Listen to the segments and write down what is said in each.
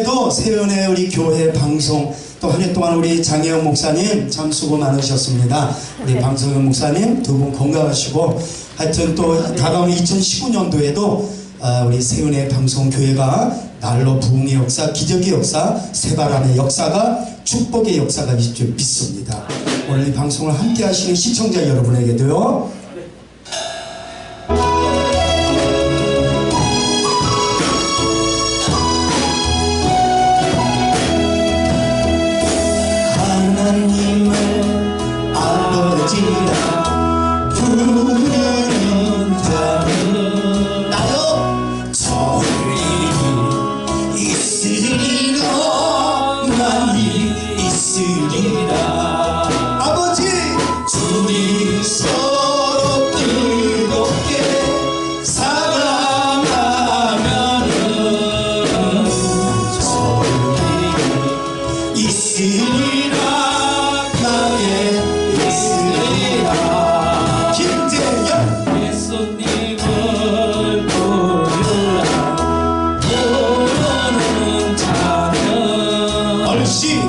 이번에도 세연의 우리 교회 방송 또 한 해 동안 우리 장혜영 목사님 참 수고 많으셨습니다. 우리 방송현 목사님 두 분 건강하시고 하여튼 또 다가오는 2019년도에도 아, 우리 세운의 방송교회가 날로 부흥의 역사, 기적의 역사, 새바람의 역사가 축복의 역사가 있을 줄 믿습니다. 오늘 이 방송을 함께 하시는 시청자 여러분에게도요. 지라 부르는 자는 나요 저일이 있으리라 많이 있으리라. 아버지! 둘이 서로 뜨겁게 사랑하면은 저일이 있으리라 Brasil.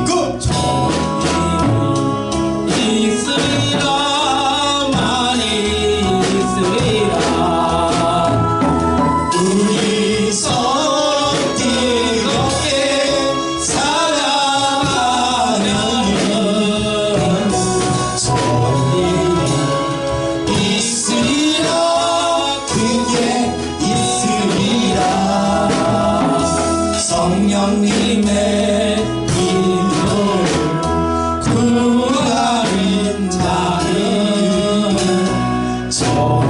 soul.